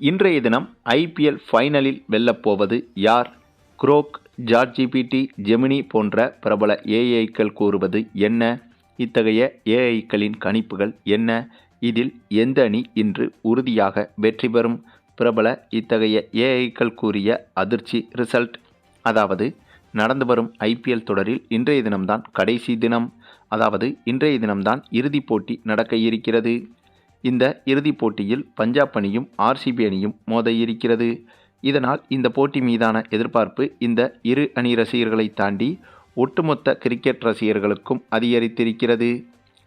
இன்றைய தினம் ஐபிஎல் ஃபைனலில் வெல்லப்போவது யார்? குரோக் ஜார்ஜிபிடி ஜெமினி போன்ற பிரபல ஏஐக்கள் கூறுவது என்ன? இத்தகைய ஏஐக்களின் கணிப்புகள் என்ன? இதில் எந்த அணி இன்று உறுதியாக வெற்றி பெறும்? பிரபல இத்தகைய ஏஐக்கள் கூறிய அதிர்ச்சி ரிசல்ட். அதாவது நடந்து வரும் ஐபிஎல் தொடரில் இன்றைய தினம்தான் கடைசி தினம். அதாவது இன்றைய தினம்தான் இறுதிப் போட்டி நடக்க இருக்கிறது. இந்த இறுதிப் போட்டியில் பஞ்சாப் அணியும் ஆர்சிபி அணியும் மோத இருக்கிறது இதனால் இந்த போட்டி மீதான எதிர்பார்ப்பு இந்த இரு அணி ரசிகர்களை தாண்டி ஒட்டுமொத்த கிரிக்கெட் ரசிகர்களுக்கும் அதிகரித்திருக்கிறது.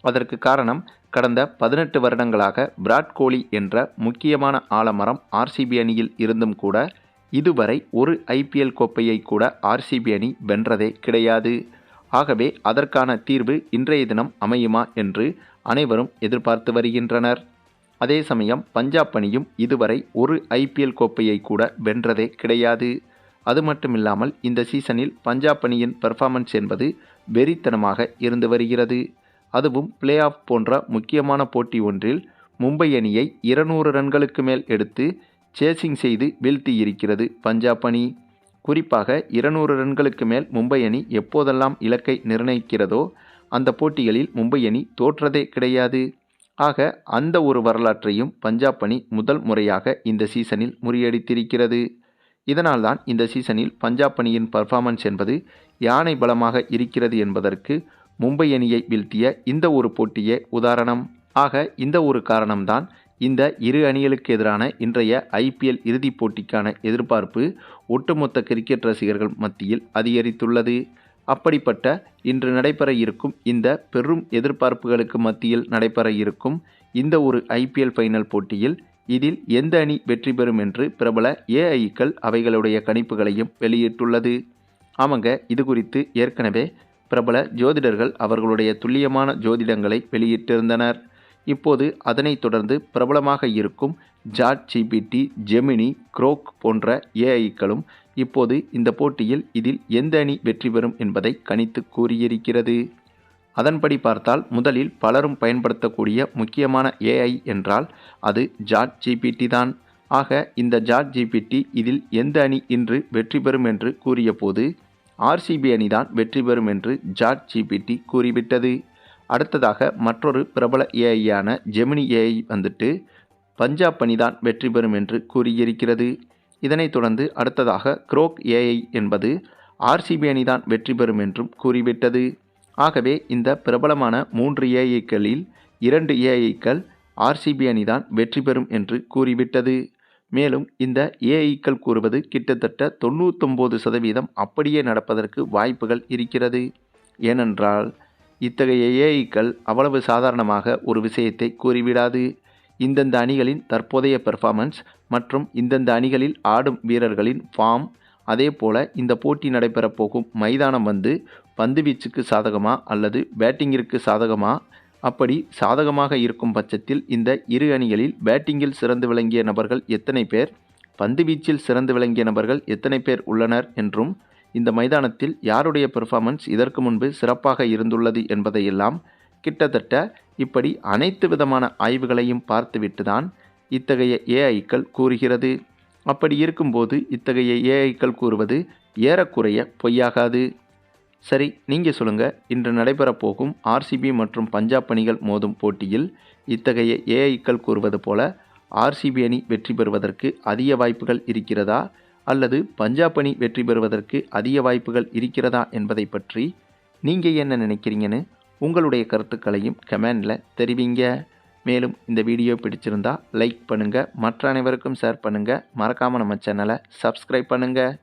அதற்கு காரணம் கடந்த பதினெட்டு வருடங்களாக விராட் கோலி என்ற முக்கியமான ஆலமரம் ஆர்சிபி அணியில் இருந்தும் கூட இதுவரை ஒரு ஐபிஎல் கோப்பையை கூட ஆர்சிபி அணி வென்றதே கிடையாது. ஆகவே அதற்கான தீர்வு இன்றைய தினம் அமையுமா என்று அனைவரும் எதிர்பார்த்து வருகின்றனர். அதே சமயம் பஞ்சாப் அணியும் இதுவரை ஒரு ஐபிஎல் கோப்பையை கூட வென்றதே கிடையாது. அது மட்டுமில்லாமல் இந்த சீசனில் பஞ்சாப் அணியின் பெர்ஃபார்மன்ஸ் என்பது வெறித்தனமாக இருந்து வருகிறது. அதுவும் பிளே ஆஃப் போன்ற முக்கியமான போட்டி ஒன்றில் மும்பை அணியை இருநூறு ரன்களுக்கு மேல் எடுத்து சேசிங் செய்து வீழ்த்தி இருக்கிறது பஞ்சாப் அணி. குறிப்பாக இருநூறு ரன்களுக்கு மேல் மும்பை அணி எப்போதெல்லாம் இலக்கை நிர்ணயிக்கிறதோ அந்த போட்டிகளில் மும்பை அணி தோற்றதே கிடையாது. ஆக அந்த ஒரு வரலாற்றையும் பஞ்சாப் அணி முதல் முறையாக இந்த சீசனில் முறியடித்திருக்கிறது. இதனால்தான் இந்த சீசனில் பஞ்சாப் அணியின் பர்ஃபார்மன்ஸ் என்பது யானை பலமாக இருக்கிறது என்பதற்கு மும்பை அணியை வீழ்த்திய இந்த ஒரு போட்டியே உதாரணம். ஆக இந்த ஒரு காரணம்தான் இந்த இரு அணிகளுக்கு எதிரான இன்றைய ஐபிஎல் இறுதிப் போட்டிக்கான எதிர்பார்ப்பு ஒட்டுமொத்த கிரிக்கெட் ரசிகர்கள் மத்தியில் அதிகரித்துள்ளது. அப்படிப்பட்ட இன்று நடைபெற இருக்கும் இந்த பெரும் எதிர்பார்ப்புகளுக்கு மத்தியில் நடைபெற இருக்கும் இந்த ஒரு ஐபிஎல் ஃபைனல் போட்டியில் இதில் எந்த அணி வெற்றி பெறும் என்று பிரபல ஏஐக்கள் அவைகளுடைய கணிப்புகளையும் வெளியிட்டுள்ளது. ஆமாங்க இது குறித்து ஏற்கனவே பிரபல ஜோதிடர்கள் அவர்களுடைய துல்லியமான ஜோதிடங்களை வெளியிட்டிருந்தனர். இப்போது அதனைத் தொடர்ந்து பிரபலமாக இருக்கும் ஜாட் ஜிபிடி ஜெமினி குரோக் போன்ற ஏஐக்களும் இப்போது இந்த போட்டியில் இதில் எந்த அணி வெற்றி பெறும் என்பதை கணித்து கூறியிருக்கிறது. அதன்படி பார்த்தால் முதலில் பலரும் பயன்படுத்தக்கூடிய முக்கியமான ஏஐ என்றால் அது ஜாட் ஜிபிடி தான். ஆக இந்த ஜாட் ஜிபிடி இதில் எந்த அணி இன்று வெற்றி பெறும் என்று கூறியபோது ஆர்சிபி அணிதான் வெற்றி பெறும் என்று ஜாட் ஜிபிடி கூறிவிட்டது. அடுத்ததாக மற்றொரு பிரபல ஏஐயான ஜெமினி ஏஐ வந்துட்டு பஞ்சாப் அணிதான் வெற்றி பெறும் என்று கூறியிருக்கிறது. இதனைத் தொடர்ந்து அடுத்ததாக குரோக் ஏஐ என்பது ஆர்சிபி அணிதான் வெற்றி பெறும் என்றும் கூறிவிட்டது. ஆகவே இந்த பிரபலமான மூன்று ஏஐக்களில் இரண்டு ஏஐக்கள் ஆர்சிபி அணிதான் வெற்றி பெறும் என்று கூறிவிட்டது. மேலும் இந்த ஏஐக்கள் கூறுவது கிட்டத்தட்ட தொண்ணூத்தொம்பது சதவீதம் அப்படியே நடப்பதற்கு வாய்ப்புகள் இருக்கிறது. ஏனென்றால் இத்தகைய ஏஐக்கள் அவ்வளவு சாதாரணமாக ஒரு விஷயத்தை கூறிவிடாது. இந்தந்த அணிகளின் தற்போதைய பெர்ஃபார்மன்ஸ் மற்றும் இந்தந்த அணிகளில் ஆடும் வீரர்களின் ஃபார்ம் அதே போல் இந்த போட்டி நடைபெறப் போகும் மைதானம் வந்து பந்து வீச்சுக்கு சாதகமா அல்லது பேட்டிங்கிற்கு சாதகமா? அப்படி சாதகமாக இருக்கும் பட்சத்தில் இந்த இரு அணிகளில் பேட்டிங்கில் சிறந்து விளங்கிய நபர்கள் எத்தனை பேர்? பந்து வீச்சில் சிறந்து விளங்கிய நபர்கள் எத்தனை பேர் உள்ளனர் என்றும் இந்த மைதானத்தில் யாருடைய பெர்ஃபார்மன்ஸ் இதற்கு முன்பு சிறப்பாக இருந்துள்ளது என்பதையெல்லாம் கிட்டத்தட்ட இப்படி அனைத்து விதமான ஆய்வுகளையும் பார்த்துவிட்டு தான் இத்தகைய ஏஐக்கள் கூறுகிறது. அப்படி இருக்கும்போது இத்தகைய ஏஐக்கள் கூறுவது ஏறக்குறைய பொய்யாகாது. சரி நீங்கள் சொல்லுங்கள் இன்று நடைபெறப் போகும் ஆர்சிபி மற்றும் பஞ்சாப் அணிகள் மோதும் போட்டியில் இத்தகைய ஏஐக்கள் கூறுவது போல ஆர்சிபி அணி வெற்றி பெறுவதற்கு அதிக வாய்ப்புகள் இருக்கிறதா? அல்லது பஞ்சாப் அணி வெற்றி பெறுவதற்கு அதிக வாய்ப்புகள் இருக்கிறதா என்பதை பற்றி நீங்கள் என்ன நினைக்கிறீங்கன்னு உங்களுடைய கருத்துக்களையும் கமெண்டில் தெரிவிங்க. மேலும் இந்த வீடியோ பிடிச்சிருந்தா லைக் பண்ணுங்கள் மற்ற அனைவருக்கும் ஷேர் பண்ணுங்கள் மறக்காமல் நம்ம சேனலை சப்ஸ்கிரைப் பண்ணுங்கள்